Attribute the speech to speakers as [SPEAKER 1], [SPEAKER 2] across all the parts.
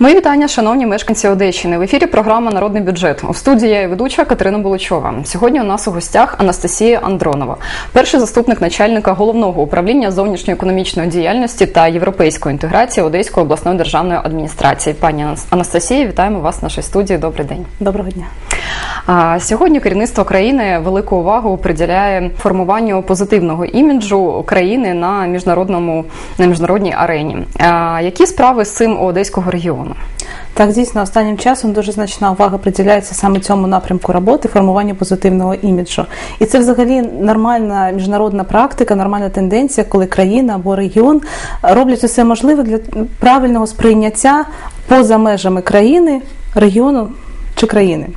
[SPEAKER 1] Мої вітання, шановні мешканці Одещини. В ефірі програма Народний бюджет у студії я і ведуча Катерина Буличова. Сьогодні у нас у гостях Анастасія Андронова, перший заступник начальника головного управління зовнішньоекономічної діяльності та європейської інтеграції Одеської обласної державної адміністрації. Пані Анастасія, вітаємо вас в нашій студії. Добрий день.
[SPEAKER 2] Доброго дня.
[SPEAKER 1] Сьогодні керівництво країни велику увагу приділяє формуванню позитивного іміджу країни на міжнародному на міжнародній арені. А, Які справи з цим у Одеського регіону?
[SPEAKER 2] Так, дійсно, останнім часом дуже значна увага приділяється саме цьому напрямку роботи, формуванню позитивного іміджу. І це взагалі нормальна міжнародна практика, нормальна тенденція, коли країна або регіон роблять усе можливе для правильного сприйняття поза межами країни, регіону чи країни.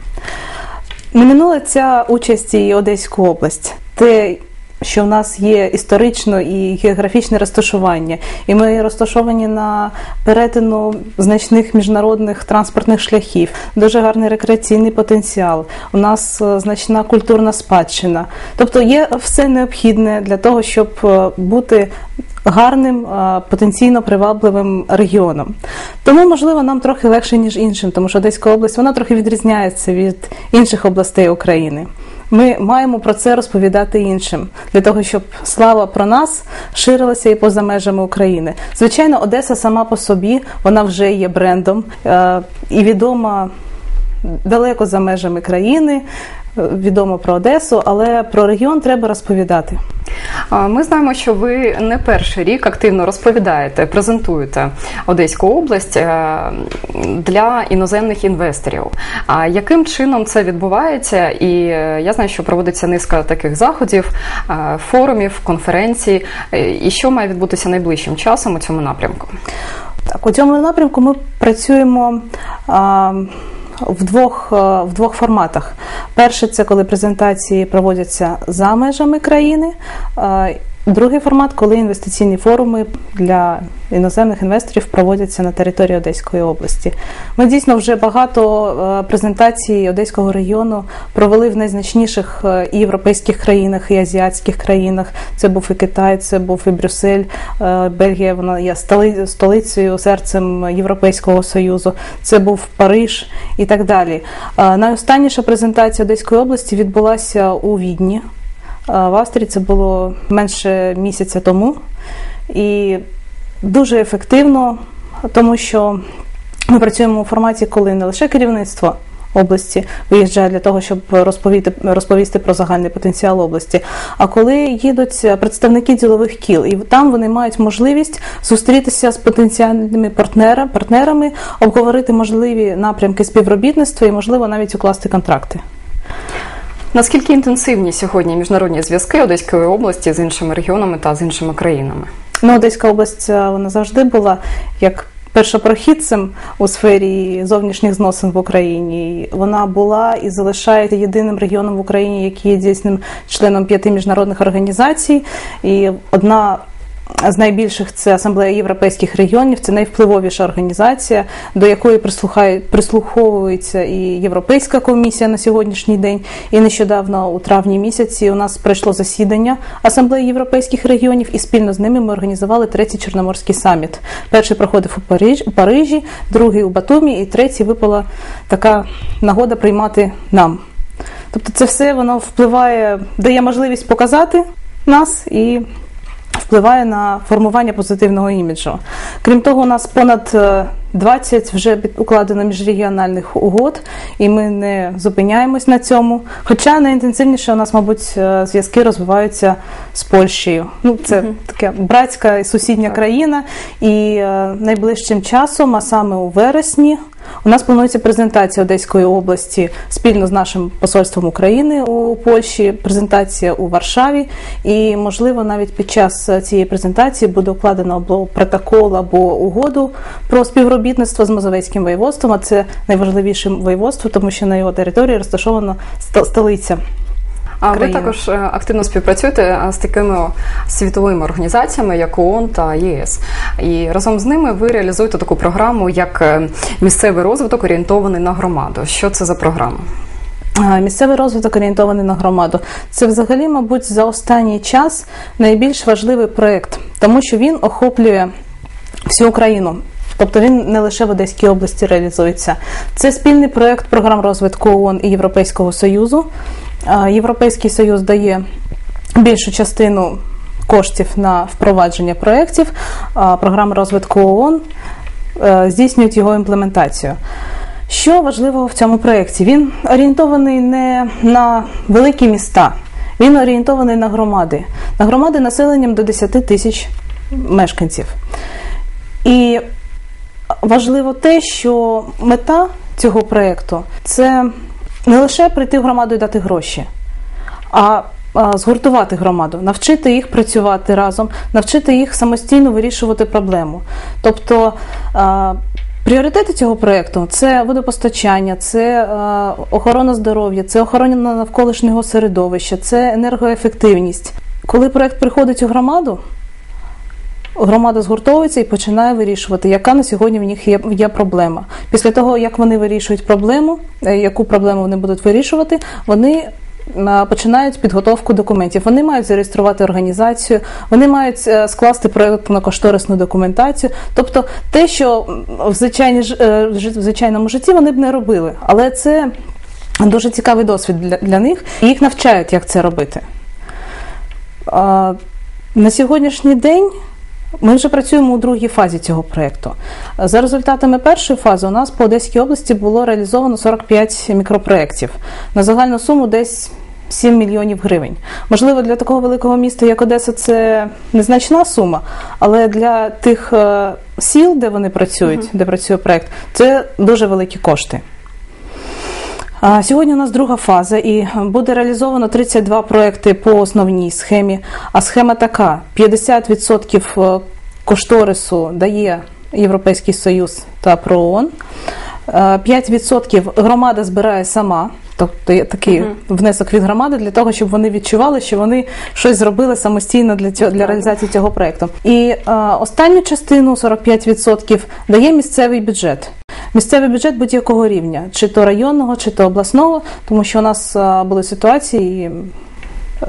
[SPEAKER 2] Не минула ця участь і Одеську область. Те, що в нас є історично і географічне розташування, і ми розташовані на перетину значних міжнародних транспортних шляхів, дуже гарний рекреаційний потенціал. У нас е, значна культурна спадщина. Тобто є все необхідне для того, щоб е, бути. Гарним, е, потенційно привабливим регіоном. Тому, можливо, нам трохи легше, ніж іншим, тому що Одеська область вона трохи відрізняється від інших областей України. Ми маємо про це розповідати іншим для того, щоб слава про нас ширилася і поза межами України. Звичайно, Одеса сама по собі вона вже є брендом е, і відома далеко за межами країни. Е, відомо про Одесу, але про регіон треба розповідати.
[SPEAKER 1] Ми знаємо, що ви не перший рік активно розповідаєте, презентуєте Одеську область е, для іноземних інвесторів. А яким чином це відбувається? І е, я знаю, що проводиться низка таких заходів, форумів, конференцій. І що має відбутися найближчим часом у цьому напрямку?
[SPEAKER 2] Так, у цьому напрямку ми працюємо в двох е, в двох форматах. Перше, це коли презентації проводяться за межами країни. Другий формат, коли інвестиційні форуми для іноземних інвесторів проводяться на території Одеської області. Ми дійсно вже багато е, презентацій Одеського регіону провели в найзначніших е, і європейських країнах, і азіатських країнах. Це був і Китай, це був і Брюссель, е, Бельгія. Вона є столицею, серцем Європейського союзу. Це був Париж і так далі. Найостанніша презентація Одеської області відбулася у Відні. В Австрії це було менше місяця тому. І дуже ефективно, тому що ми працюємо у форматі, коли не лише керівництво. Області виїжджає для того, щоб розповісти розповісти про загальний потенціал області. А коли їдуть представники ділових кіл, і там вони мають можливість зустрітися з потенціальними партнерами, партнерами обговорити можливі напрямки співробітництва і, можливо, навіть укласти контракти.
[SPEAKER 1] Наскільки інтенсивні сьогодні міжнародні зв'язки Одеської області з іншими регіонами та з іншими країнами?
[SPEAKER 2] Ну, Одеська область е, вона завжди була як першопрохідцем у сфері зовнішніх зносин в Україні. Вона була і залишається єдиним регіоном в Україні, який є дійсним членом п'яти міжнародних організацій. І одна з найбільших це асамблея європейських регіонів, це найвпливовіша організація, до якої прислуховується і Європейська комісія на сьогоднішній день. І нещодавно, у травні місяці, у нас пройшло засідання асамблеї європейських регіонів, і спільно з ними ми організували третій чорноморський саміт. Перший проходив у Париж, у Парижі, другий у Батумі, і третій випала така нагода приймати нам. Тобто, це все воно впливає, дає можливість показати нас і впливає на формування позитивного іміджу. Крім того, у нас понад 20 е, вже укладено міжрегіональних угод, і ми не зупиняємось на цьому. Хоча найінтенсивніше у нас, мабуть, е, зв'язки розвиваються з Польщею. Ну, це угу. така братська і сусідня країна, і е, найближчим часом, а саме у вересні. У нас планується презентація Одеської області спільно з нашим посольством України у Польщі, презентація у Варшаві, і можливо навіть під час цієї презентації буде укладено або протокол або угоду про співробітництво з Мазовецьким воєводством. А це найважливіше воєводство, тому що на його території розташована столиця.
[SPEAKER 1] А ви також е, активно співпрацюєте е, з такими світовими організаціями, як ООН та ЄС, і разом з ними ви реалізуєте таку програму, як е, місцевий розвиток орієнтований на громаду. Що це за програма?
[SPEAKER 2] Місцевий розвиток орієнтований на громаду. Це взагалі, мабуть, за останній час найбільш важливий проєкт, тому що він охоплює всю Україну. Тобто він не лише в Одеській області реалізується. Це спільний проект програм розвитку ООН і Європейського Союзу. Європейський Союз дає більшу частину коштів на впровадження проєктів, а програми розвитку ООН е, здійснюють його імплементацію. Що важливого в цьому проєкті? Він орієнтований не на великі міста, він орієнтований на громади, на громади населенням до 10 тисяч мешканців. І важливо те, що мета цього проєкту це не лише прийти в громаду і дати гроші, а згуртувати громаду, навчити їх працювати разом, навчити їх самостійно вирішувати проблему. Тобто Пріоритети цього проєкту це водопостачання, це охорона здоров'я, це охорона навколишнього середовища, це енергоефективність. Коли проєкт приходить у громаду, громада згуртовується і починає вирішувати, яка на сьогодні в них є, є проблема. Після того, як вони вирішують проблему, е, яку проблему вони будуть вирішувати, вони починають підготовку документів. Вони мають зареєструвати організацію, вони мають е, скласти проєктно кошторисну документацію. Тобто те, що в, е, в звичайному житті вони б не робили, але це дуже цікавий досвід для, для них, їх навчають, як це робити. На сьогоднішній день. Ми вже працюємо у другій фазі цього проєкту. За результатами першої фази у нас по Одеській області було реалізовано 45 мікропроєктів на загальну суму десь 7 мільйонів гривень. Можливо, для такого великого міста, як Одеса, це незначна сума, але для тих е, сіл, де вони працюють, де працює проєкт, це дуже великі кошти. Сьогодні у нас друга фаза, і буде реалізовано 32 проекти по основній схемі. А схема така: 50% е, кошторису дає Європейський Союз та ПРООН, 5% е, громада збирає сама. Тобто такий uh -huh. внесок від громади для того, щоб вони відчували, що вони щось зробили самостійно для цього для реалізації цього проекту. І а, останню частину 45% дає місцевий бюджет. Місцевий бюджет будь-якого рівня, чи то районного, чи то обласного, тому що у нас були ситуації.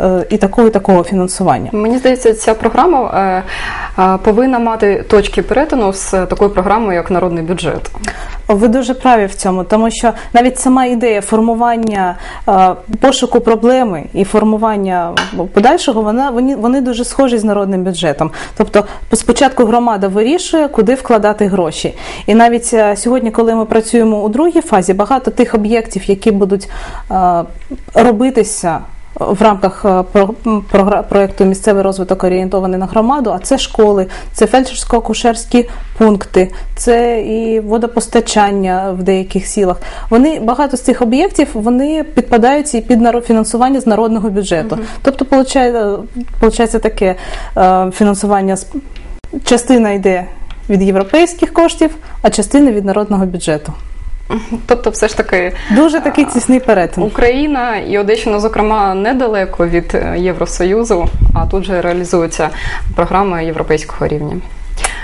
[SPEAKER 2] Е, і такого і такого фінансування.
[SPEAKER 1] Мені здається, ця програма е, е, повинна мати точки перетину з такою програмою, як народний бюджет.
[SPEAKER 2] Ви дуже праві в цьому, тому що навіть сама ідея формування пошуку проблеми і формування подальшого, вона вони, вони дуже схожі з народним бюджетом. Тобто, спочатку громада вирішує, куди вкладати гроші. І навіть сьогодні, коли ми працюємо у другій фазі, багато тих об'єктів, які будуть робитися в рамках е, проєкту місцевий розвиток орієнтований на громаду, а це школи, це фельдшерсько-акушерські пункти, це і водопостачання в деяких сілах. Вони багато з цих об'єктів вони підпадають і під фінансування з народного бюджету. Угу. Тобто, виходить таке е, фінансування частина йде від європейських коштів, а частина від народного бюджету.
[SPEAKER 1] Тобто, все ж таки
[SPEAKER 2] дуже такий тісний перетин.
[SPEAKER 1] Україна і Одещина, зокрема, недалеко від е, Євросоюзу, а тут же реалізується програма європейського рівня.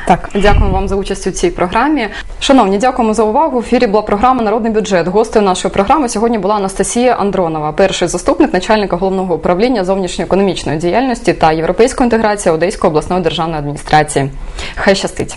[SPEAKER 1] Так, дякуємо вам за участь у цій програмі. Шановні, дякуємо за увагу. В ефірі була програма Народний бюджет. Гостею нашої програми сьогодні була Анастасія Андронова, перший заступник начальника головного управління зовнішньоекономічної діяльності та європейської інтеграції Одеської обласної державної адміністрації. Хай щастить.